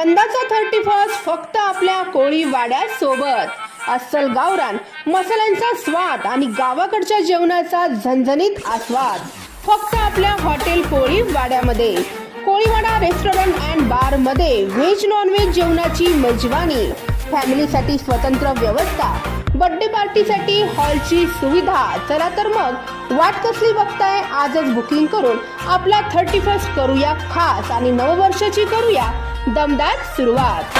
यंदाचा thirty first फक्त आपल्या कोळी वाड्यात सोबत अस्सल गावरान मसाल्यांचा स्वाद आणि गावाकडच्या जेवणाचा झणझणीत आस्वाद. फक्त आपल्या हॉटेल कोळी वाड्यामध्ये कोळीवाडा रेस्टॉरंट अँड बारमध्ये व्हेज नॉनव्हेज जेवणाची मेजवानी. फॅमिलीसाठी स्वतंत्र व्यवस्था. बर्थडे पार्टीसाठी हॉलची सुविधा. चला तर मग वाट कसली बघताय आजच बुकिंग करून आपला थर्टी फर्स्ट करूया खास आणि नववर्षाची करूया दमदार सुरुवात.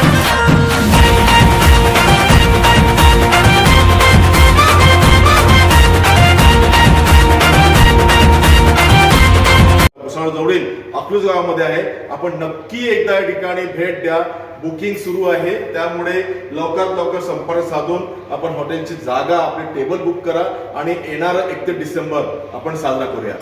जवळील अकलूज गावामध्ये आहे. आपण नक्की एकदा या ठिकाणी भेट द्या. बुकिंग सुरू आहे. त्यामुळे लवकरात लवकर संपर्क साधून आपण हॉटेलची जागा आपले टेबल बुक करा आणि येणारा एकतीस डिसेंबर आपण साजरा करूया.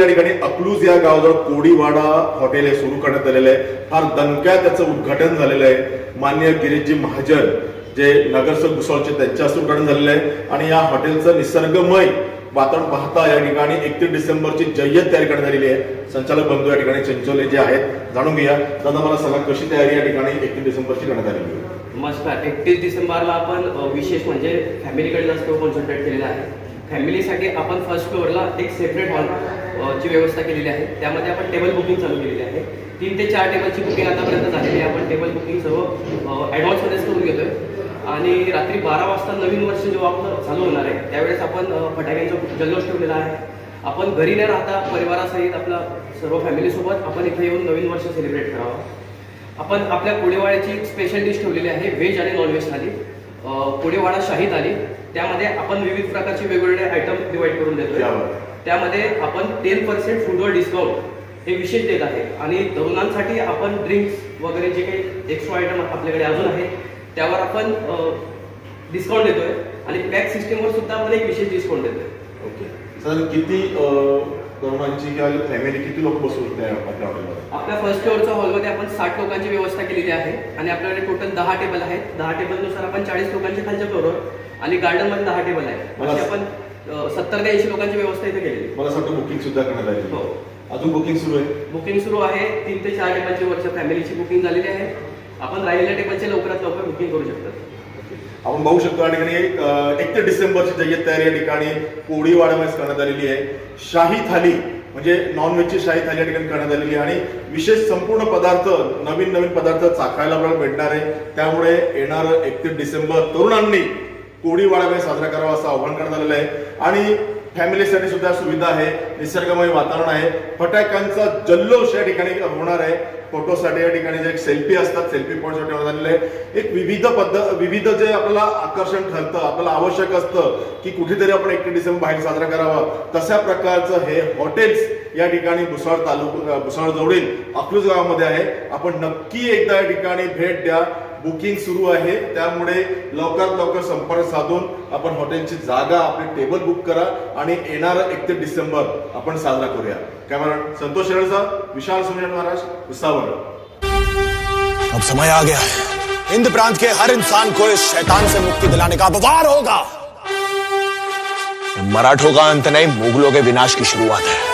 या ठिकाणी अकलूज या गावाजवळ कोडीवाडा हॉटेल हे सुरू करण्यात आलेलं आहे. फार दणक्या त्याचं उद्घाटन झालेलं आहे. मान्य गिरीशजी महाजन जे नगरसेवक मुसळचे त्यांच्या हस्ते उद्घाटन झालेलं आहे. आणि या हॉटेलचं निसर्गमय वातावरण पाहता या ठिकाणी एकतीस डिसेंबरची जय्यत तयारी करण्यात आलेली आहे. संचालक बंधू या ठिकाणी चिंचोले जे आहेत जाणून घेऊया. दादा मला सांगा कशी तयारी या ठिकाणी एकतीस डिसेंबरची करण्यात आलेली आहे? नमस्कार. एकतीस डिसेंबरला आपण विशेष म्हणजे फॅमिलीकडे जास्त कॉन्सन्ट्रेट केलेला आहे. फॅमिलीसाठी आपण फर्स्ट फ्लोअरला एक सेपरेट हॉल ची व्यवस्था केलेली आहे. त्यामध्ये आपण टेबल बुकिंग चालू केलेली आहे. तीन ते चार टेबलची बुकिंग आतापर्यंत झालेली आहे. आपण टेबल बुकिंग सर्व ॲडव्हान्समध्येच करून घेतोय. आणि रात्री बारा वाजता नवीन वर्ष जेव्हा आपलं चालू होणार आहे त्यावेळेस आपण फटाक्यांचा जल्लोष ठेवलेला आहे. आपण घरी न राहता परिवारासहित आपला सर्व फॅमिलीसोबत आपण इथे येऊन नवीन वर्ष सेलिब्रेट करावं. आपण आपल्या कोळीवाड्याची स्पेशल डिश ठेवलेली आहे व्हेज आणि नॉनव्हेज थाली. अं, कोळीवाडा शाही थाली. त्यामध्ये आपण विविध प्रकारचे वेगवेगळे आयटम डिवाइड करून देतो. त्यामध्ये आपण टेन पर्सेंट फूडवर डिस्काउंट हे विशेष देत आहे. आणि तरुणांसाठी आपण ड्रिंक्स वगैरे जे काही एक्स्ट्रा आयटम आपल्याकडे अजून आहेत त्यावर आपण डिस्काउंट देतोय. आणि पॅक सिस्टीमवर सुद्धा आपण एक विशेष डिस्काउंट देतोय. ओके. सर किती तरुणांची किंवा फॅमिली किती लोक बसू शकते आपल्या हॉटेलमध्ये आपल्या फर्स्ट फ्लोअरच्या हॉलमध्ये आपण साठ लोकांची व्यवस्था केलेली आहे आणि आपल्याकडे टोटल दहा टेबल आहेत. दहा टेबलनुसार आपण चाळीस लोकांचे खालच्या फ्लोअरवर आणि गार्डनमध्ये दहा टेबल आहे अशी आपण सत्तर ते ऐंशी लोकांची व्यवस्था इथे केलेली. मला वाटतं बुकिंग सुद्धा करण्यात आली हो. अजून बुकिंग सुरू आहे? बुकिंग सुरू आहे. तीन ते चार टेबलची वरच्या फॅमिलीची बुकिंग झालेली आहे. आपण राहिलेल्या टेबलचे लवकरात लवकर बुकिंग करू शकतात आपण बघू शकतो या ठिकाणी एकतीस डिसेंबरची जय्यत तयारी या ठिकाणी कोळीवाड्यामध्ये करण्यात आलेली आहे. शाही थाली म्हणजे नॉनव्हेजची शाही थाली या ठिकाणी करण्यात आलेली आहे. आणि विशेष संपूर्ण पदार्थ नवीन नवीन पदार्थ चाखायला आपल्याला भेटणार आहे. त्यामुळे येणार एकतीस डिसेंबर तरुणांनी कोळी कोळीवाड्यामध्ये साजरा करावा असं आवाहन करण्यात आलेलं आहे. आणि फॅमिलीसाठी सुद्धा सुविधा आहे निसर्गमय वातावरण आहे. फटाक्यांचा जल्लोष या ठिकाणी होणार आहे. फोटोसाठी या ठिकाणी जे सेल्फी असतात सेल्फी पॉईंटसाठी झालेले आहे. एक विविध पद्धत विविध जे आपल्याला आकर्षण ठरतं आपल्याला आवश्यक असतं की कुठेतरी आपण एकतीस डिसेंबर बाहेर साजरा करावा. तशा प्रकारचं हे हॉटेल्स या ठिकाणी भुसाळ तालुका भुसावळ जवळील अकलूज गावामध्ये आहे. आपण नक्की एकदा या ठिकाणी भेट द्या. बुकिंग सुरू आहे. त्यामुळे लवकरात लवकर संपर्क साधून आपण हॉटेलची जागा आपली टेबल बुक करा आणि येणारा एकतीस डिसेंबर आपण साजरा करूया. कॅमेरा संतोष शेळचा विशाल सुनील महाराज भुसावळ अब समय आ गया है। हिंद प्रांत के हर इंसान को इस शैतान से मुक्ति दिलाने का अपवार होगा। मराठों का अंत नहीं मुगलों के विनाश की शुरुआत है।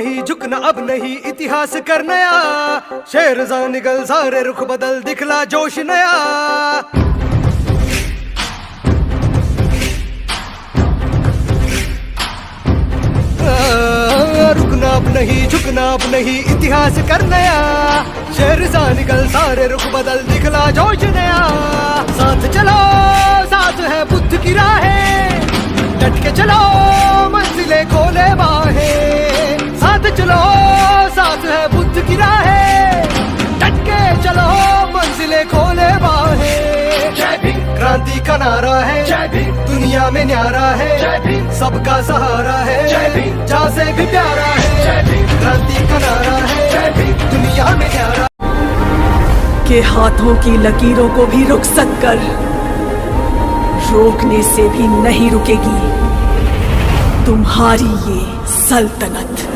नहीं, झुकना अब नहीं, इतिहास कर नया। शेर जा निकल सारे रुख बदल, दिखला जोश नया। रुकना अब नहीं, झुकना अब नहीं, इतिहास कर नया। शेर सा निकल सारे रुख बदल, दिखला जोश नया। साथ चलो, साथ है बुद्ध की राहें। डट के चलो, मंजिलें खोले बाहें। चलो साथ है बुद्ध की राहें। डट के चलो मंजिलें खोले बाहें। जय भीम। क्रांति का नारा है। जय भीम। दुनिया में न्यारा है। जय भीम। सबका सहारा है। जय भीम। जा से भी प्यारा है। जय भीम। क्रांति का नारा है। जय भीम। दुनिया में न्यारा। के हाथों की लकीरों को भी रुक कर। रोकने से भी नहीं रुकेगी। तुम्हारी ये सल्तनत।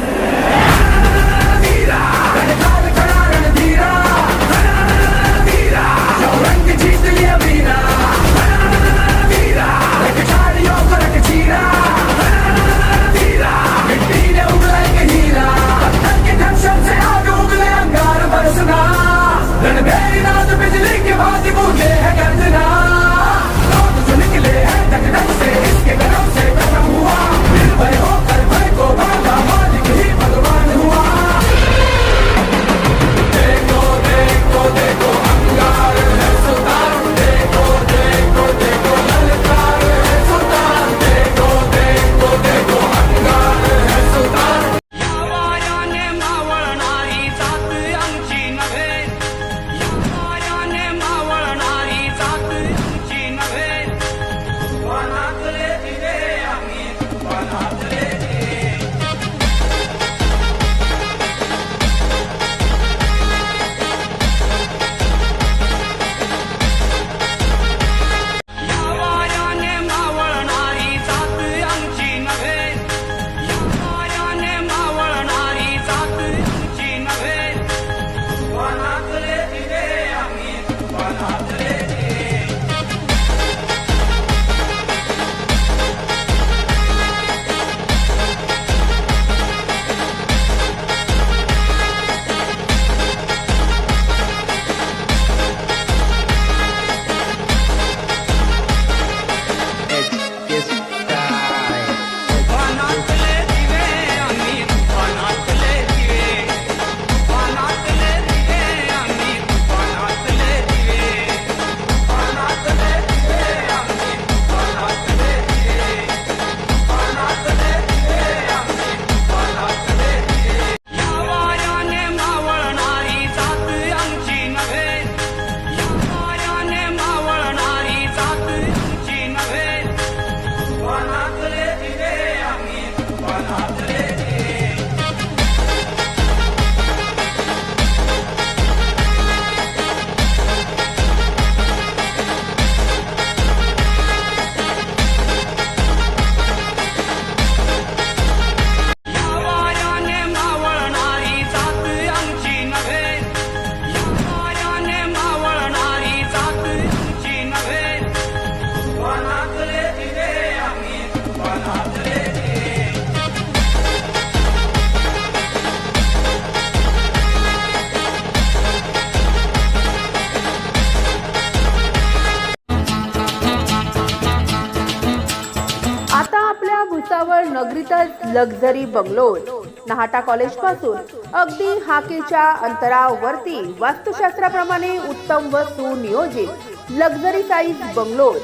भुसावळ लक्झरी बंगलोज नहाटा कॉलेजपासून अगदी हाकेच्या अंतरावरती वास्तुशास्त्राप्रमाणे उत्तम व सुनियोजित लक्झरी साईज बंगलोर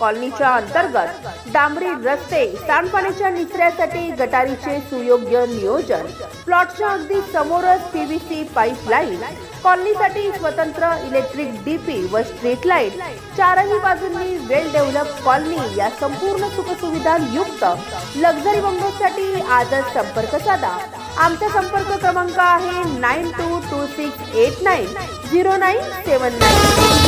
कॉलनीच्या अंतर्गत डांबरी रस्ते सांडपाण्याच्या निचऱ्यासाठी गटारीचे सुयोग्य नियोजन. प्लॉटच्या अगदी समोरच पीव्हीसी पाईपलाईन कॉलनीसाठी स्वतंत्र इलेक्ट्रिक डीपी व स्ट्रीट लाइट चारही बाजूंनी वेल डेव्हलप कॉलनी या संपूर्ण सुखसुविधा युक्त. लक्झरी बंगलोसाठी आजच संपर्क साधा. आमचा संपर्क क्रमांक आहे nine two two six eight nine zero nine seven nine.